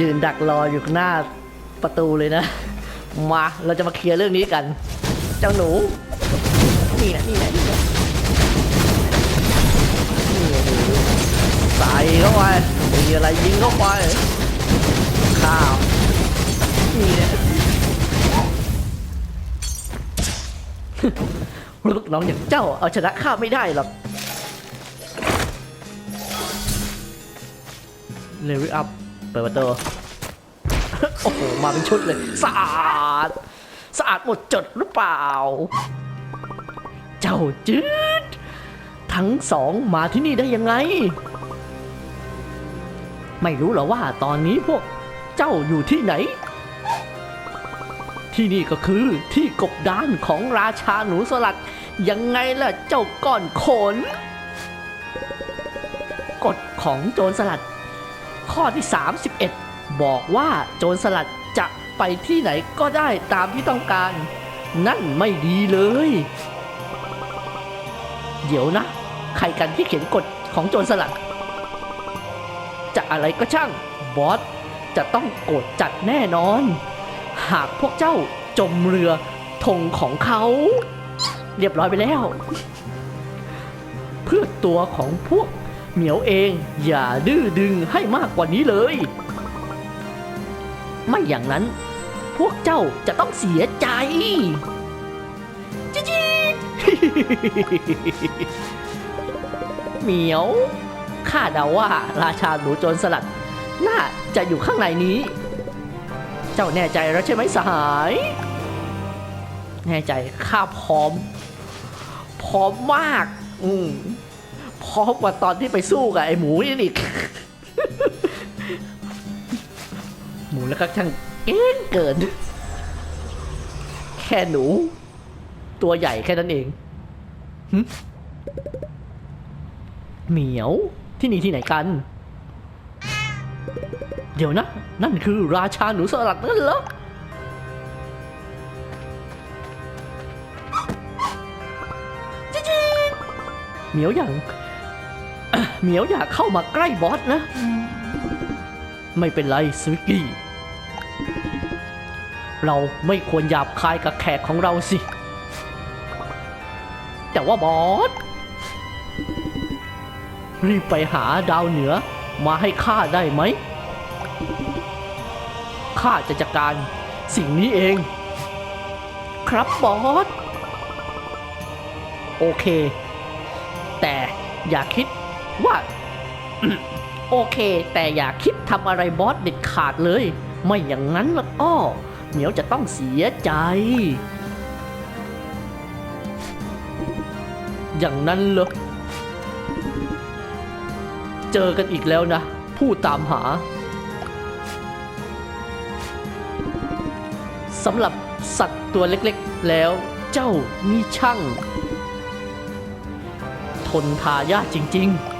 ยืนดักรออยู่หน้าประตูเลยนะ มาเราจะมาเคลียร์เรื่องนี้กัน เจ้าหนู นี่นะนี่นะนี่นะใส่เข้าไปมีอะไรยิงเข้าไปข้าวนี่นะลูกน้องอย่างเจ้าเอาชนะข้าไม่ได้หรอกเลเวลอัพ ปิดประตู โอ้โห มาเป็นชุดเลย สะอาด สะอาดหมดจดหรือเปล่า เจ้าจืด ทั้งสองมาที่นี่ได้ยังไง ไม่รู้หรอว่าตอนนี้พวกเจ้าอยู่ที่ไหน ที่นี่ก็คือที่กบดานของราชาหนูสลัด ยังไงล่ะเจ้าก้อนขนกฎของโจรสลัด ข้อที่ 31 บอกว่าโจรสลัดจะไปที่ไหนก็ได้ตามที่ต้องการ นั่นไม่ดีเลย เดี๋ยวนะ ใครกันที่เขียนกฎของโจรสลัด จะอะไรก็ช่างบอสจะต้องโกรธจัดแน่นอน หากพวกเจ้าจมเรือธงของเขา เรียบร้อยไปแล้ว เพื่อตัวของพวก เหมียวเอง อย่าดื้อดึงให้มากกว่านี้เลย ไม่อย่างนั้น พวกเจ้าจะต้องเสียใจจิ๊ดจิ๊ดเหมียวข้าเดาว่าราชาหนูโจรสลัด น่าจะอยู่ข้างในนี้ เจ้าแน่ใจแล้วใช่ไหมสหาย แน่ใจข้าพร้อม พร้อมมาก อืม พร้อมกว่าตอนที่ไปสู้กับไอ้หมูนี่อีก หมูแล้วก็ช่างเก่งเกิน แค่หนู ตัวใหญ่แค่นั้นเองหึเหมียวที่นี่ที่ไหนกัน เดี๋ยวนะ นั่นคือราชาหนูสลัดนั่นเหรอเหมียวอย่าง เหมียวอย่าเข้ามาใกล้บอสนะ ไม่เป็นไรสวิกกี้ เราไม่ควรหยาบคายกับแขกของเราสิ แต่ว่าบอส รีบไปหาดาวเหนือมาให้ข้าได้ไหม ข้าจะจัดการสิ่งนี้เอง ครับบอส โอเค แต่อย่าคิด ว่า โอเค แต่อย่าคิดทำอะไรบอสเด็ดขาดเลย ไม่อย่างนั้นล้วก็เหมียวจะต้องเสียใจ อย่างนั้นเหรอเจอกันอีกแล้วนะ ผู้ตามหาสำหรับสัตว์ตัวเล็กๆแล้วเจ้านี่ช่าง ทนทายากจริง ๆ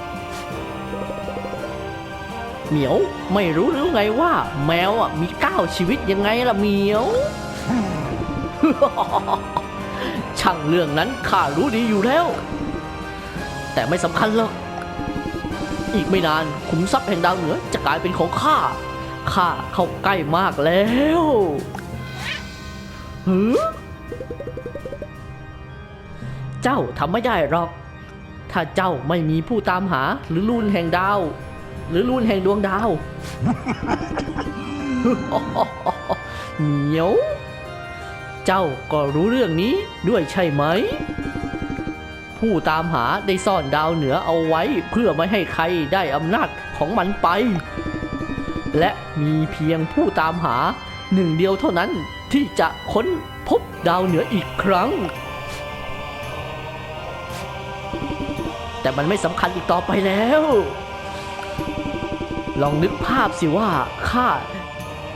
เหมียว ไม่รู้หรือไงว่า แมวอะมีเก้าชีวิตยังไงล่ะเหมียว ช่างเรื่องนั้นข้ารู้ดีอยู่แล้ว แต่ไม่สำคัญหรอก อีกไม่นานขุมทรัพย์แห่งดาวเหนือจะกลายเป็นของข้า ข้าเข้าใกล้มากแล้วหือเจ้าทำไม่ได้หรอก ถ้าเจ้าไม่มีผู้ตามหาหรือลูนแห่งดาว หรือลูนแห่งดวงดาว เหมียว เจ้าก็รู้เรื่องนี้ด้วยใช่ไหม ผู้ตามหาได้ซ่อนดาวเหนือเอาไว้เพื่อไม่ให้ใครได้อำนาจของมันไป และมีเพียงผู้ตามหาหนึ่งเดียวเท่านั้นที่จะค้นพบดาวเหนืออีกครั้ง แต่มันไม่สำคัญอีกต่อไปแล้ว ลองนึกภาพสิว่าข้า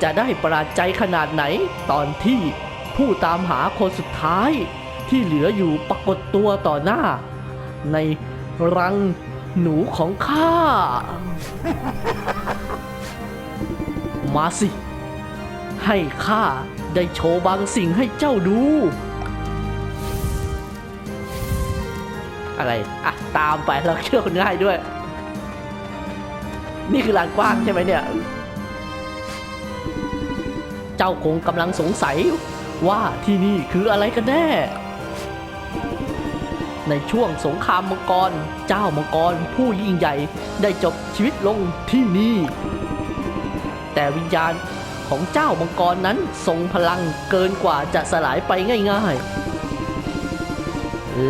จะได้ประหลาดใจขนาดไหน ตอนที่ผู้ตามหาคนสุดท้าย ที่เหลืออยู่ปรากฏตัวต่อหน้า ในรังหนูของข้า มาสิ ให้ข้าได้โชว์บางสิ่งให้เจ้าดู อะไร อะ ตามไปเราเชื่อคนง่ายด้วย นี่คือลานกว้างใช่ไหมเนี่ย เจ้าคงกำลังสงสัยว่าที่นี่คืออะไรกันแน่ ในช่วงสงครามมังกร เจ้ามังกรผู้ยิ่งใหญ่ได้จบชีวิตลงที่นี่ แต่วิญญาณของเจ้ามังกรนั้นทรงพลังเกินกว่าจะสลายไปง่ายๆ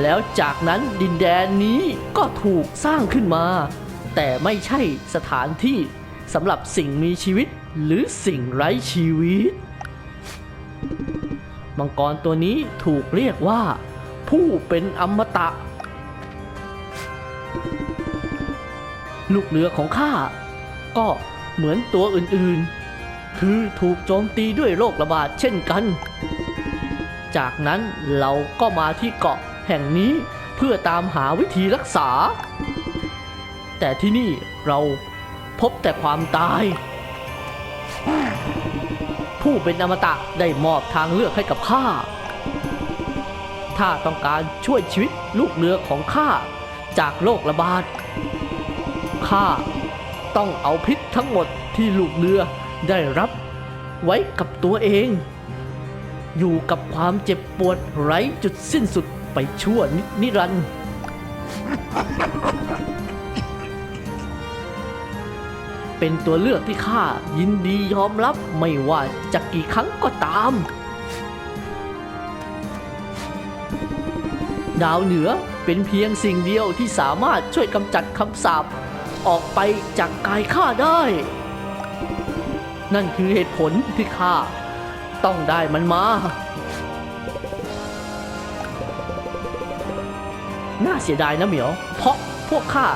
แล้วจากนั้นดินแดนนี้ก็ถูกสร้างขึ้นมา แต่ไม่ใช่สถานที่สำหรับสิ่งมีชีวิตหรือสิ่งไร้ชีวิต มังกรตัวนี้ถูกเรียกว่า ผู้เป็นอมตะ ลูกเรือของข้าก็เหมือนตัวอื่นๆ คือถูกโจมตีด้วยโรคระบาดเช่นกัน จากนั้นเราก็มาที่เกาะแห่งนี้เพื่อตามหาวิธีรักษา แต่ที่นี่เราพบแต่ความตาย ผู้เป็นอมตะได้มอบทางเลือกให้กับข้า ถ้าต้องการช่วยชีวิตลูกเรือของข้าจากโรคระบาด ข้าต้องเอาพิษทั้งหมดที่ลูกเรือได้รับไว้กับตัวเอง อยู่กับความเจ็บปวดไร้จุดสิ้นสุดไปชั่วนินิรันดร์ เป็นตัวเลือกที่ข้ายินดียอมรับไม่ว่าจะกี่ครั้งก็ตาม ดาวเหนือเป็นเพียงสิ่งเดียวที่สามารถช่วยกำจัดคำสาปออกไปจากกายข้าได้ นั่นคือเหตุผลที่ข้าต้องได้มันมา น่าเสียดายนะเหมียว เพราะพวกข้า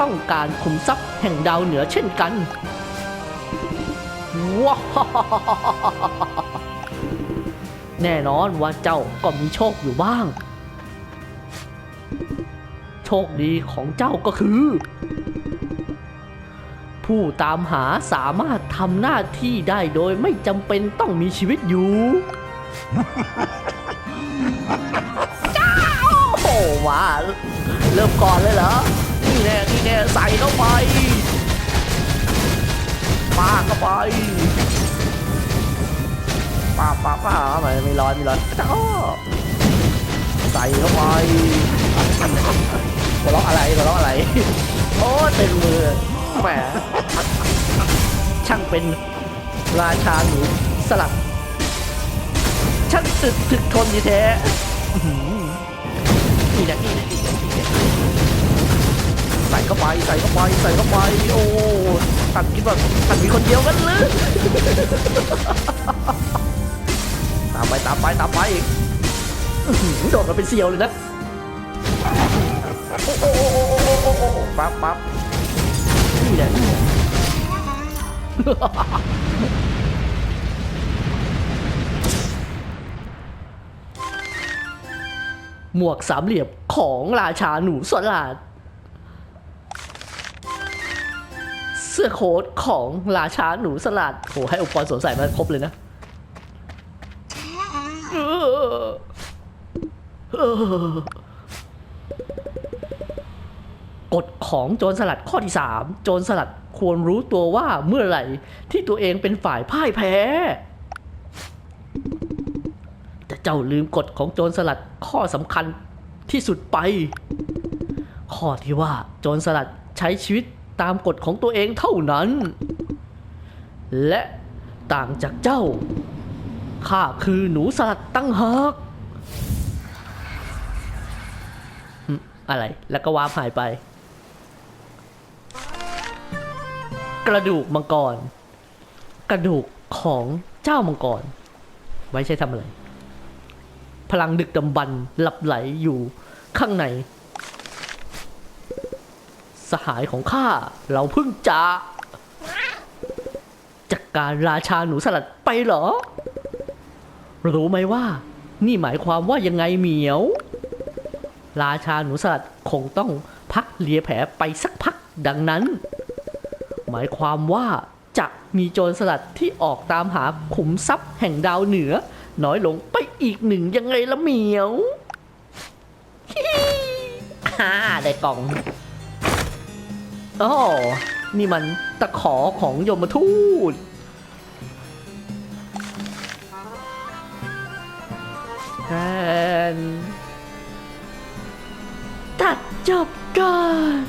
ต้องการขุมทรัพย์แห่งดาวเหนือเช่นกัน ว้าแน่นอนว่าเจ้าก็มีโชคอยู่บ้าง โชคดีของเจ้าก็คือ ผู้ตามหาสามารถทำหน้าที่ได้โดยไม่จำเป็นต้องมีชีวิตอยู่จ้าโอ้โหมาเริ่มก่อนเลยเหรอ นี่แน่นี่แน่ใส่เข้าไปปาเข้าไปปาปาปาไม่ไม่ร้อนไม่ร้อนจ้าใส่เข้าไปหัวเราะอะไรหัวเราะอะไรโอ้เต็มมือแหมช่างเป็นราชาหนูสลัดช่างตึกถึกทนดีแท้นี่นะนี่นะนี่นะ ส่เข้าไปใส่เข้าไปใส่เข้าไปโอ้ตันคิดว่าตันมีคนเดียวกันหรือตามไปตามไปตามไปโดดมาเป็นเซียวเลยนะปั๊บปั๊บนี่แหละนี่แหละหมวกสามเหลี่ยมของราชาหนูสลาด เสื้อโค้ทของราชาหนูสลัดโหให้อุปกรณ์สวมใส่มาครบเลยนะกฎของโจรสลัดข้อที่3โจรสลัดควรรู้ตัวว่าเมื่อไหร่ที่ตัวเองเป็นฝ่ายพ่ายแพ้แต่เจ้าลืมกฎของโจรสลัดข้อสำคัญที่สุดไป ข้อที่ว่าโจรสลัดใช้ชีวิต ตามกฎของตัวเองเท่านั้น และต่างจากเจ้า ข้าคือหนูสลัดตั้งหากอะไรแล้วก็วาร์ปหายไป กระดูกมังกร กระดูกของเจ้ามังกร ไว้ใช้ทำอะไร พลังดึกดำบรรพ์หลับไหลอยู่ข้างใน สหายของข้า เราเพิ่งจะจัดกการราชาหนูสลัดไปเหรอ รู้ไหมว่า นี่หมายความว่ายังไงเหมียว ราชาหนูสลัดคงต้องพักเลียแผลไปสักพักดังนั้น หมายความว่าจะมีโจรสลัดที่ออกตามหาขุมทรัพย์แห่งดาวเหนือ น้อยลงไปอีกหนึ่งยังไงละเหมียวฮิฮ่าได้กล่อง อ๋อนี่มันตะขอของยมทูตแทนตัดจบก่อน